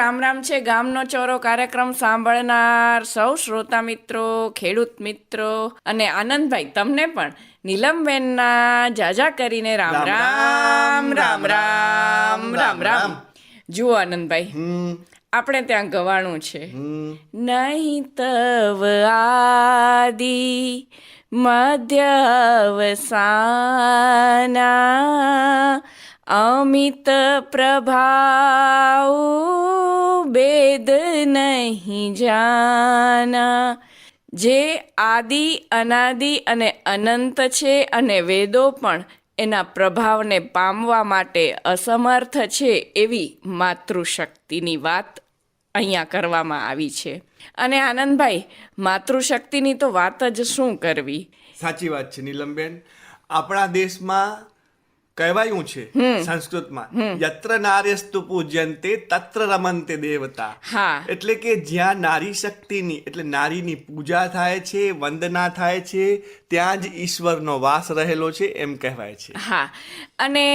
રામ રામ છે. ગામનો ચોરો કાર્યક્રમ સાંભળનાર સૌ શ્રોતા મિત્રો ખેડૂત મિત્રો અને આનંદભાઈ તમને પણ નીલમબેનના જાજા કરીને રામ રામ રામ રામ રામ રામ જુઓ આનંદભાઈ આપણે ત્યાં ગવાણું છે. નહીં તવ આદિ મધ્ય અવસાના અમિત પ્રભાવ બેદ નહીં જાના. જે આદિ, અનાદિ અને અનંત છે અને વેદો પણ એના પ્રભાવને પામવા માટે અસમર્થ છે એવી માતૃશક્તિની વાત અહીંયા કરવામાં આવી છે. અને આનંદભાઈ, માતૃશક્તિની તો વાત જ શું કરવી? સાચી વાત છે નીલમબેન. આપણા દેશમાં કહેવાયું છે સંસ્કૃતમાં. યત્ર નાર્યસ્તુ પૂજ્યંતે તત્ર રમંતે દેવતા. એટલે કે જ્યાં નારી શક્તિની એટલે નારીની પૂજા થાય છે વંદના થાય છે ત્યાં જ ઈશ્વરનો વાસ રહેલો છે એમ કહેવાય છે. હા. અને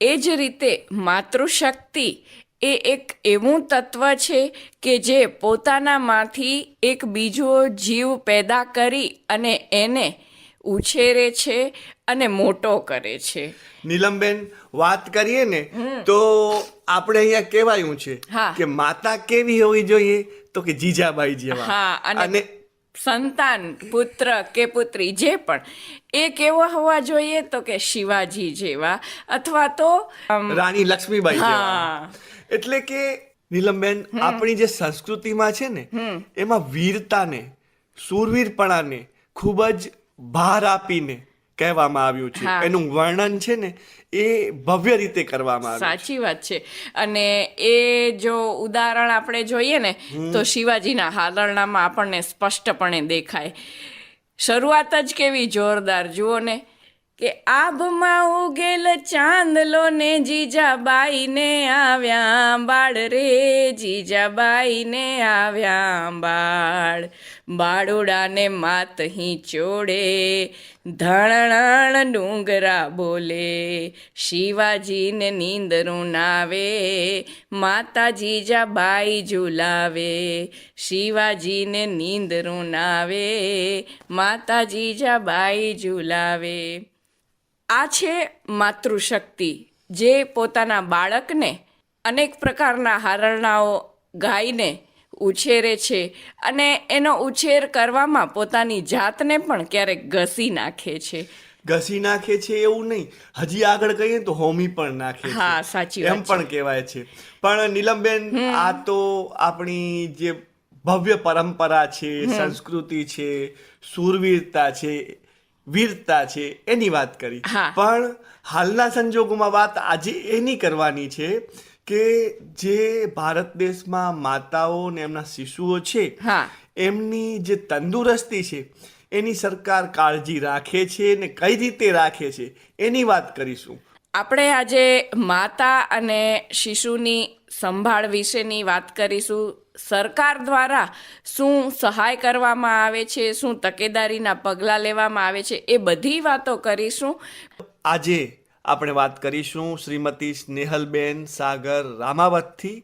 એ જ રીતે માતૃશક્તિ એ એક એવું તત્વ છે કે જે પોતાનામાંથી એક બીજો જીવ પેદા કરી અને એને ઉછેરે છે અને મોટો કરે છે. નીલમબેન વાત કરીએ ને તો આપણે અહીંયા કહેવાયું છે કે માતા કેવી હોવી જોઈએ? તો કે જીજાબાઈ જેવા. હા અને સંતાન પુત્ર કે પુત્રી જે પણ. એ કેવો હોવા જોઈએ? તો કે શિવાજી જેવા. અથવા તો રાણી લક્ષ્મીબાઈ જેવા. એટલે કે નીલમબેન આપણી જે સંસ્કૃતિમાં છે ને એમાં વીરતાને શૂરવીરપણાને ખૂબ જ ભાર આપીને કહેવામાં આવ્યું છે. એનું વર્ણન છે ને એ ભવ્ય રીતે કરવામાં આવ્યું સાચી વાત છે. અને એ જો ઉદાહરણ આપણે જોઈએ ને તો શિવાજીના હાલરણામાં આપણને સ્પષ્ટપણે દેખાય. શરૂઆત જ કેવી જોરદાર જુઓ ને. કે આભમાં ઉગેલ ચાંદલો ને જીજાબાઈને આવ્યા બાળ રે, જીજાબાઈને આવ્યા બાળ. બાળોડાને માત હી ચોડે ધણણ ડુંગરા બોલે. શિવાજીને નીંદરું નાવે માતા જીજાબાઈ ઝુલાવે. શિવાજીને નીંદરું નાવે માતા જીજાબાઈ ઝુલાવે. આ છે માતૃશક્તિ જે પોતાના બાળકને અનેક પ્રકારના હારણાઓ ગાઈને ઉછેરે છે અને એનો ઉછેર કરવામાં પોતાની જાતને પણ ક્યારેક ઘસી નાખે છે. ઘસી નાખે છે એવું નહીં. હજી આગળ કહીએ તો હોમી પણ નાખે હા, સાચી એમ પણ કહેવાય છે. પણ નીલમબેન આ તો આપણી જે ભવ્ય પરંપરા છે સંસ્કૃતિ છે શૂરવીરતા છે વીરતા છે એની વાત કરી. પણ હાલના સંજોગોમાં વાત આજે એની કરવાની છે કે જે ભારત દેશમાં માતાઓ ને એમના શિશુઓ છે એમની જે તંદુરસ્તી છે એની સરકાર કાળજી રાખે છે ને કઈ રીતે રાખે છે એની વાત કરીશું. આપણે આજે માતા અને શિશુની સંભાળ વિશેની વાત કરીશું. સરકાર દ્વારા શું સહાય કરવામાં આવે છે શું તકેદારીના પગલાં લેવામાં આવે છે એ બધી વાતો કરીશું. આજે આપણે વાત કરીશું શ્રીમતી સ્નેહલબેન સાગર રામાવતથી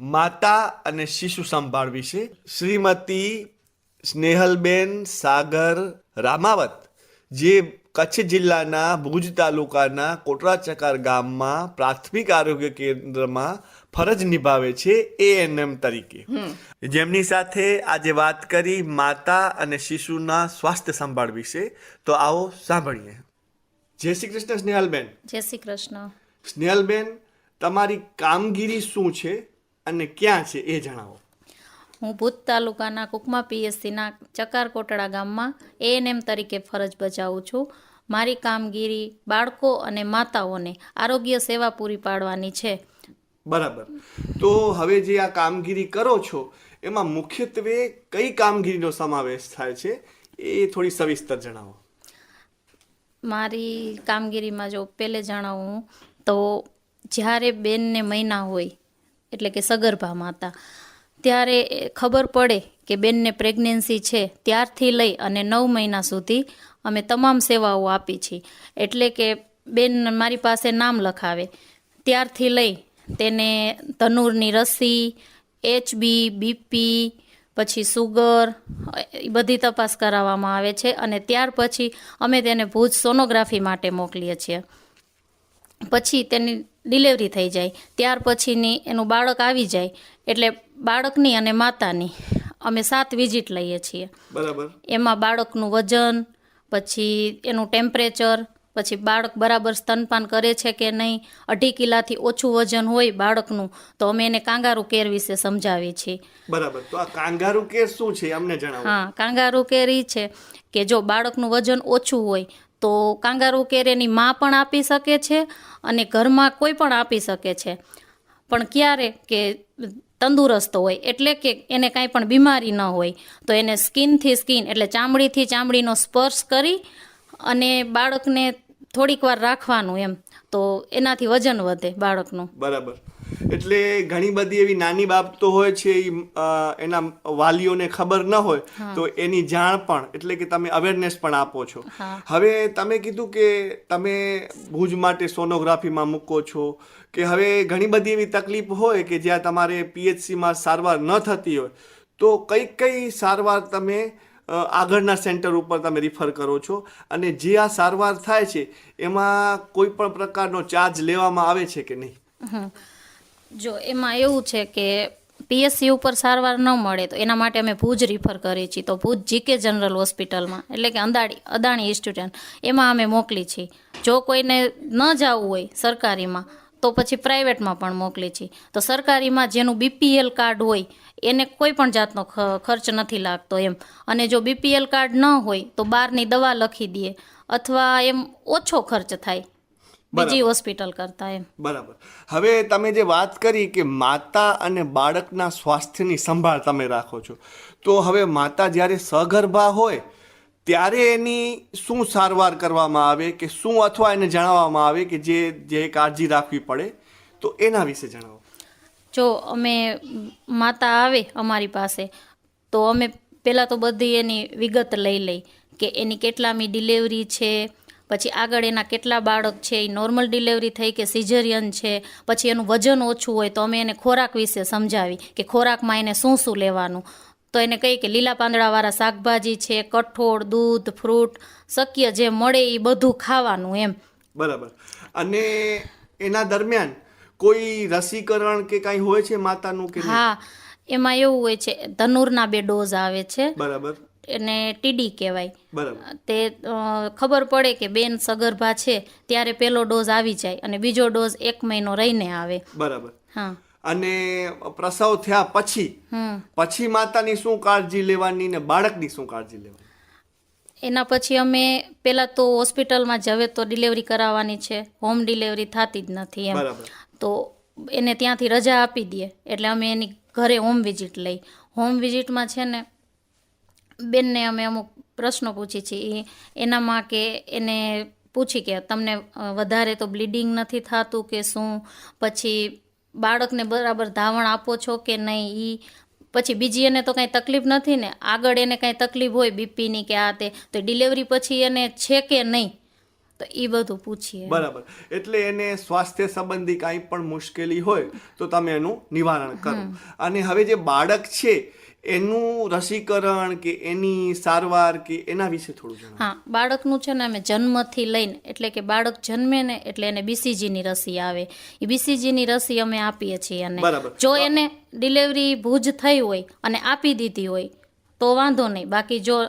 માતા અને શિશુ સંભાળ વિશે. શ્રીમતી સ્નેહલબેન સાગર રામાવત જે કચ્છ જિલ્લાના ભુજ તાલુકાના કોટરાચકાર ગામમાં પ્રાથમિક આરોગ્ય કેન્દ્રમાં ફરજ નિભાવે છે એએનએમ તરીકે. જેમની સાથે આજે વાત કરી માતા અને શિશુના સ્વાસ્થ્ય સંભાળ વિશે. તો આવો સાંભળીએ. જય શ્રી કૃષ્ણ સ્નેહલબેન. જય શ્રી કૃષ્ણ. સ્નેહલબેન તમારી કામગીરી શું છે અને ક્યાં છે એ જણાવો. હું ભૂત તાલુકાના કુકમા પીએસસીના ચકાર કોટડા ગામમાં એએનએમ તરીકે ફરજ બજાવું છું. મારી કામગીરી બાળકો અને માતાઓને આરોગ્ય સેવા પૂરી પાડવાની છે. બરાબર. તો હવે જે આ કામગીરી કરો છો એમાં મુખ્યત્વે કઈ કામગીરીનો સમાવેશ થાય છે એ થોડી સવિસ્તર જણાવો. મારી કામગીરીમાં જો પહેલે જણાવું તો જ્યારે બેનને મહિના હોય એટલે કે સગર્ભા માતા ત્યારે ખબર પડે કે બેનને પ્રેગ્નન્સી છે ત્યારથી લઈ અને નવ મહિના સુધી અમે તમામ સેવાઓ આપી છીએ એટલે કે બેન મારી પાસે નામ લખાવે. ત્યારથી લઈ તેને તનુરની રસી એચબી બીપી પછી સુગર, એ બધી તપાસ કરાવવામાં આવે છે અને ત્યાર પછી અમે તેને ભુજ સોનોગ્રાફી માટે મોકલીએ છીએ. પછી તેની ડિલિવરી થઈ જાય. ત્યાર પછીની એનું બાળક આવી જાય. એટલે બાળકની અને માતાની. અમે સાત વિઝિટ લઈએ છીએ. બરાબર. એમાં બાળકનું વજન પછી એનું ટેમ્પરેચર પછી બાળક બરાબર સ્તનપાન કરે છે કે નહીં અઢી કિલાથી ઓછું વજન હોય બાળકનું તો અમે એને કાંગારૂ કેર વિશે સમજાવીએ છીએ. બરાબર. તો આ કાંગારૂ કેર શું છે? અમને જણાવો. હા કાંગારૂ કેર ઈ છે કે જો બાળકનું વજન ઓછું હોય તો કાંગારૂ કેર એની માં પણ આપી શકે છે અને ઘરમાં કોઈ પણ આપી શકે છે. પણ ક્યારે કે તંદુરસ્ત હોય, એટલે કે એને કાંઈ પણ બીમારી ન હોય, તો એને સ્કિનથી સ્કિન, એટલે ચામડીથી ચામડીનો સ્પર્શ કરી અને બાળકને થોડીક વાર રાખવાનું એમ. તો એનાથી વજન વધે બાળકનું. બરાબર. એટલે ઘણી બધી એવી નાની બાબતો હોય છે એના વાલીઓને ખબર ન હોય તો એની જાણ પણ એટલે કે તમે અવેરનેસ પણ આપો છો. હવે તમે કીધું કે તમે ભુજ માટે સોનોગ્રાફીમાં મૂકો છો કે હવે ઘણી બધી એવી તકલીફ હોય કે જ્યાં તમારે પીએચસીમાં સારવાર ન થતી હોય તો કઈ કઈ સારવાર તમે આગળના સેન્ટર ઉપર તમે રિફર કરો છો? અને જે આ સારવાર થાય છે એમાં કોઈ પણ પ્રકારનો ચાર્જ લેવામાં આવે છે કે નહીં. જો, એમાં એવું છે કે પીએસસી ઉપર સારવાર ન મળે તો એના માટે અમે ભુજ રિફર કરીએ છીએ. તો ભુજ જીકે જનરલ હોસ્પિટલમાં એટલે કે અંદાડી, અદાણી ઇન્સ્ટિટ્યૂટ એમાં અમે મોકલી છીએ. જો કોઈને ન જવું હોય સરકારીમાં, તો પછી પ્રાઇવેટમાં પણ મોકલી છીએ. તો સરકારીમાં જેનું બીપીએલ કાર્ડ હોય, એને કોઈ પણ જાતનો ખર્ચ નથી લાગતો એમ. અને જો બીપીએલ કાર્ડ ન હોય, તો બહારની દવા લખી દઈએ અથવા એમ ઓછો ખર્ચ થાય. બીજી હોસ્પિટલ કરતાં એમ. બરાબર. હવે તમે જે વાત કરી કે માતા અને બાળકના સ્વાસ્થ્યની સંભાળ તમે રાખો છો તો હવે માતા જ્યારે સગર્ભા હોય ત્યારે એની શું સારવાર કરવામાં આવે કે શું અથવા એને જણાવવામાં આવે કે જે જે કાળજી રાખવી પડે તો એના વિશે જણાવો. જો અમે માતા આવે અમારી પાસે તો અમે પહેલાં તો બધી એની વિગત લઈ લઈ કે એની કેટલામી ડિલિવરી છે પછી આગળ એના કેટલા બાળક છે એ નોર્મલ ડિલિવરી થઈ કે સિઝરિયન છે પછી એનું વજન ઓછું હોય તો અમે એને ખોરાક વિશે સમજાવી કે ખોરાકમાં એને શું શું લેવાનું. તો એને કહી કે લીલા પાંદડાવાળા શાકભાજી છે કઠોળ દૂધ ફ્રૂટ શક્ય જે મળે એ બધું ખાવાનું એમ. બરાબર. અને એના દરમિયાન કોઈ રસીકરણ કે કાંઈ હોય છે માતાનું કે હા એમાં એવું હોય છે ધનુરના બે ડોઝ આવે છે. બરાબર. એને ટીડી કહેવાય. તે ખબર પડે કે બેન સગર્ભા છે ત્યારે પહેલો ડોઝ આવી જાય અને બીજો ડોઝ એક મહિનો રહીને આવે. બરાબર. હા. અને પ્રસવ થયા પછી પછી માતાની શું કાળજી લેવાની ને બાળકની શું કાળજી લેવાની? એના પછી અમે પહેલાં તો હોસ્પિટલમાં જવે તો ડિલિવરી કરાવવાની છે હોમ ડિલિવરી થતી જ નથી એમ. તો એને ત્યાંથી રજા આપી દઈએ એટલે અમે એની ઘરે હોમ વિઝિટ લઈ. હોમ વિઝિટમાં છે ને બેનને અમે અમુક પ્રશ્નો પૂછી છીએ. એ એનામાં કે એને પૂછી કે તમને વધારે તો બ્લીડિંગ નથી થતું કે શું? પછી બાળકને બરાબર ધાવણ આપો છો કે નહીં? એ પછી બીજી એને તો કાંઈ તકલીફ નથી ને? આગળ એને કાંઈ તકલીફ હોય બીપીની કે આ તે તો ડિલિવરી પછી એને છે કે નહીં? તો એ બધું પૂછીએ. બરાબર. એટલે એને સ્વાસ્થ્ય સંબંધી કાંઈ પણ મુશ્કેલી હોય તો તમે એનું નિવારણ કરો. અને હવે જે બાળક છે એનું રસીકરણ કે એની સારવાર કે એના વિશે થોડું જણાવો. હા બાળકનું છે ને અમે જન્મથી લઈને એટલે કે બાળક જન્મે ને એટલે એને બીસીજીની રસી આવે. એ બીસીજીની રસી અમે આપીએ છીએ અને જો એને ડિલિવરી ભુજ થઈ હોય અને આપી દીધી હોય તો વાંધો નહીં. બાકી જો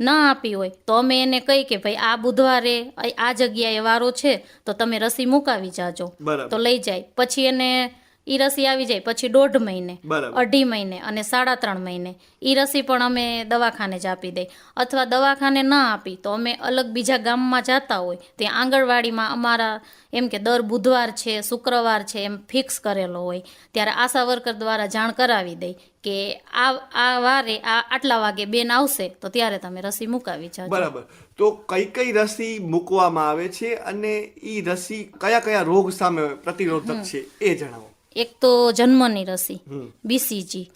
ન આપી હોય તો અમે એને કહી કે ભાઈ આ બુધવારે આ- આ જગ્યાએ વારો છે તો તમે રસી મુકાવી જાજો. તો લઈ જાય. પછી એને ઈ રસી આવી જાય. પછી દોઢ મહિને અઢી મહિને અને સાડા ત્રણ મહિને. એ રસી પણ અમે દવાખાને જ આપી દઈ. અથવા દવાખાને ન આપી તો અમે અલગ બીજા ગામમાં જતા હોય. ત્યાં આંગણવાડીમાં અમારા એમ કે દર બુધવાર છે શુક્રવાર છે એમ ફિક્સ કરેલો હોય. ત્યારે આશા વર્કર દ્વારા જાણ કરાવી દઈ કે આ આ વારે આ આટલા વાગે બેન આવશે તો ત્યારે તમે રસી મુકાવી જાઓ બરાબર. તો કઈ કઈ રસી મૂકવામાં આવે છે અને ઈ રસી કયા કયા રોગ સામે પ્રતિરોધક છે એ જણાવો. એક તો જન્મની રસી બીસીજી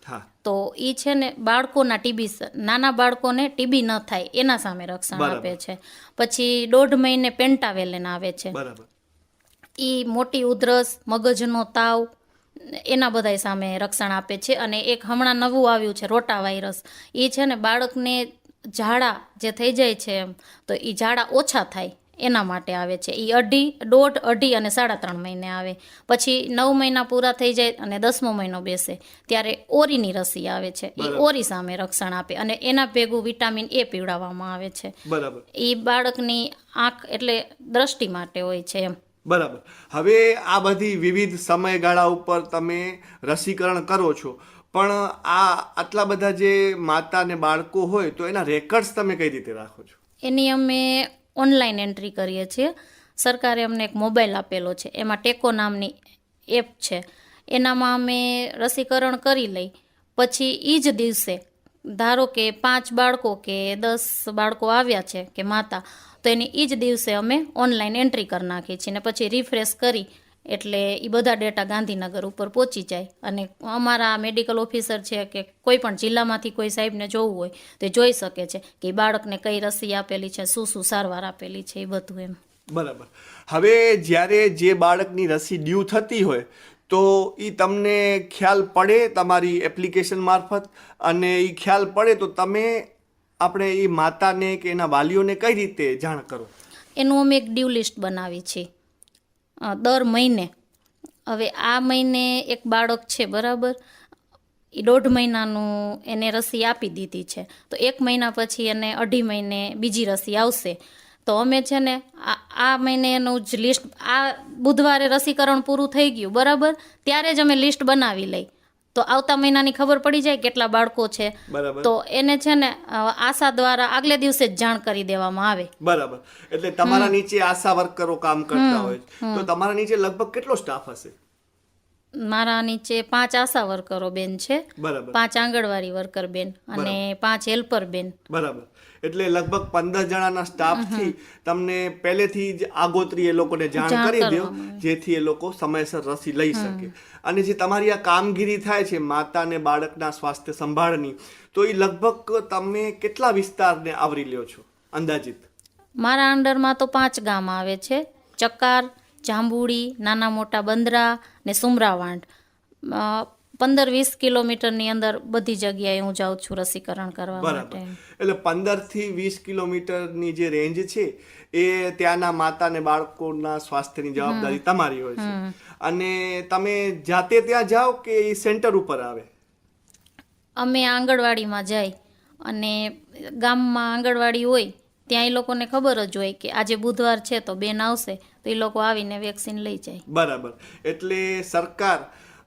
તો એ છે ને બાળકોના ટીબી નાના બાળકોને ટીબી ન થાય એના સામે રક્ષણ આપે છે. પછી દોઢ મહિને પેન્ટાવેલેન આવે છે. એ મોટી ઉધરસ મગજનો તાવ એના બધાય સામે રક્ષણ આપે છે. અને એક હમણાં નવું આવ્યું છે રોટા વાયરસ એ છે ને બાળકને ઝાડા જે થઈ જાય છે એમ તો એ ઝાડા ઓછા થાય. એના માટે આવે છે. એ અઢી દોઢ અઢી અને સાડા ત્રણ મહિને આવે. પછી નવ મહિના પૂરા થઈ જાય અને દસમો મહિનો બેસે. ત્યારે ઓરીની રસી આવે છે. એ ઓરી સામે રક્ષણ આપે અને એના ભેગું વિટામિન એ પીવડાવવામાં આવે છે. બરાબર. એ બાળકની આંખ એટલે દ્રષ્ટિ માટે હોય છે એમ. બરાબર. હવે આ બધી વિવિધ સમયગાળા ઉપર તમે રસીકરણ કરો છો. પણ આ આટલા બધા જે માતા અને બાળકો હોય તો એના રેકર્ડ્સ તમે કઈ રીતે રાખો છો? એની અમે ઓનલાઈન એન્ટ્રી કરીએ છીએ. સરકારે અમને એક મોબાઈલ આપેલો છે. એમાં ટેકો નામની એપ છે. એનામાં અમે રસીકરણ કરી લઈ. પછી એ જ દિવસે ધારો કે પાંચ બાળકો કે દસ બાળકો આવ્યા છે કે માતા, તો એની એ જ દિવસે અમે ઓનલાઈન એન્ટ્રી કરી નાખીએ છીએ ને પછી રિફ્રેશ કરી એટલે એ બધા ડેટા ગાંધીનગર ઉપર પહોંચી જાય. અને અમારા મેડિકલ ઓફિસર છે કે કોઈ પણ જિલ્લામાંથી કોઈ સાહેબને જોવું હોય તો જોઈ શકે છે કે બાળકને કઈ રસી આપેલી છે શું શું સારવાર આપેલી છે એ બધું એમ. બરાબર. હવે જ્યારે જે બાળકની રસી ડ્યુ થતી હોય તો એ તમને ખ્યાલ પડે તમારી એપ્લિકેશન મારફત અને એ ખ્યાલ પડે તો તમે આપણે એ માતાને કે એના વાલીઓને કઈ રીતે જાણ કરો? એનું અમે એક ડ્યુ લિસ્ટ બનાવી છે. અ, દર મહિને. હવે આ મહિને એક બાળક છે, બરાબર? એ દોઢ મહિનાનું એને રસી આપી દીધી છે. તો એક મહિના પછી એને અઢી મહિને બીજી રસી આવશે. તો અમે છે ને આ મહિને એનું જ લિસ્ટ આ બુધવારે રસીકરણ પૂરું થઈ ગયું, બરાબર? ત્યારે જ અમે લિસ્ટ બનાવી લઈ. તો આવતા મહિનાની ખબર પડી જાય કેટલા બાળકો છે. તો એને છે ને આશા દ્વારા આગલે દિવસે જ જાણ કરી દેવામાં આવે. બરાબર. એટલે તમારા નીચે આશા વર્કરો કામ કરતા હોય તો તમારા નીચે લગભગ કેટલો સ્ટાફ હશે? મારા નીચે પાંચ આશા વર્કરો બેન છે. પાંચ આંગણવાડી વર્કર બેન અને પાંચ હેલ્પર બેન. બરાબર. એટલે લગભગ પંદર જણાના સ્ટાફથી તમને પહેલેથી જ આગોતરી એ લોકોને જાણ કરી દો જેથી એ લોકો સમયસર રસી લઈ શકે. અને જે તમારી આ કામગીરી થાય છે માતા અને બાળકના સ્વાસ્થ્ય સંભાળની તો એ લગભગ તમે કેટલા વિસ્તારને આવરી લ્યો છો અંદાજિત? મારા અંડરમાં તો પાંચ ગામ આવે છે. ચકાર જાંબુડી નાના મોટા બંદરા ને સુમરાવાંડ. પંદર વીસ કિલોમીટરની અંદર બધી જગ્યાએ હું જાઉં છું રસીકરણ કરવા માટે. એટલે પંદરથી વીસ કિલોમીટરની જે રેન્જ છે એ ત્યાંના માતા અને બાળકોના સ્વાસ્થ્યની જવાબદારી તમારી હોય છે. અને તમે જાતે ત્યાં જાઓ કે સેન્ટર ઉપર આવે? અમે આંગણવાડીમાં જાય અને ગામમાં આંગણવાડી હોય ત્યાં એ લોકોને ખબર જ હોય કે આજે બુધવાર છે તો બેન આવશે તો એ લોકો આવીને વેક્સિન લઈ જાય. બરાબર. એટલે સરકાર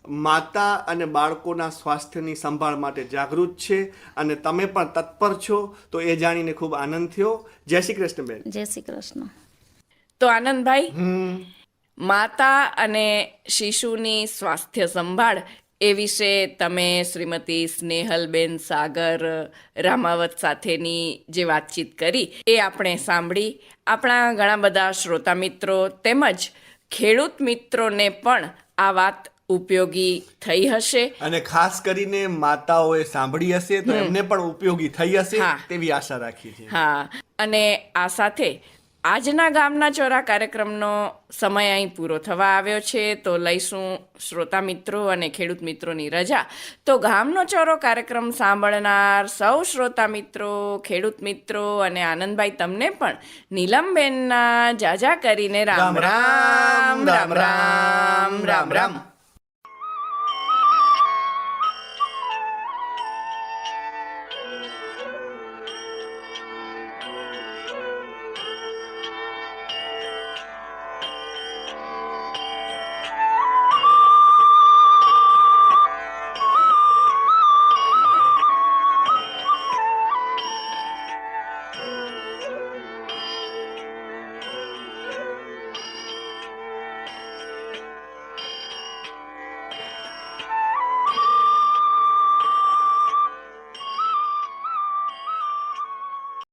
માતા અને બાળકોના સ્વાસ્થ્યની સંભાળ માટે જાગૃત છે અને તમે પણ તત્પર છો તો એ જાણીને ખૂબ આનંદ થયો. જય શ્રી કૃષ્ણ બેન. જય શ્રી કૃષ્ણ. તો આનંદભાઈ માતા અને શિશુની સ્વાસ્થ્ય સંભાળ એ વિશે તમે શ્રીમતી સ્નેહલબેન સાગર રામાવત સાથેની જે વાતચીત કરી એ આપણે સાંભળી. આપણા ઘણા બધા શ્રોતા મિત્રો તેમજ ખેડૂત મિત્રોને પણ આ વાત ઉપયોગી થઈ હશે. અને ખાસ કરીને માતાઓએ સાંભળી હશે તો એમને પણ ઉપયોગી થઈ હશે તેવી આશા રાખીએ છીએ. હા. અને આ સાથે આજના ગામના ચોરા કાર્યક્રમનો સમય અહીં પૂરો થવા આવ્યો છે. તો લઈશું શ્રોતા મિત્રો અને ખેડૂત મિત્રોની રજા. તો ગામનો ચોરો કાર્યક્રમ સાંભળનાર સૌ શ્રોતા મિત્રો ખેડૂત મિત્રો અને આનંદભાઈ તમને પણ નીલમબેનના જાજા કરીને રામ રામ રામ રામ. રામ રામ.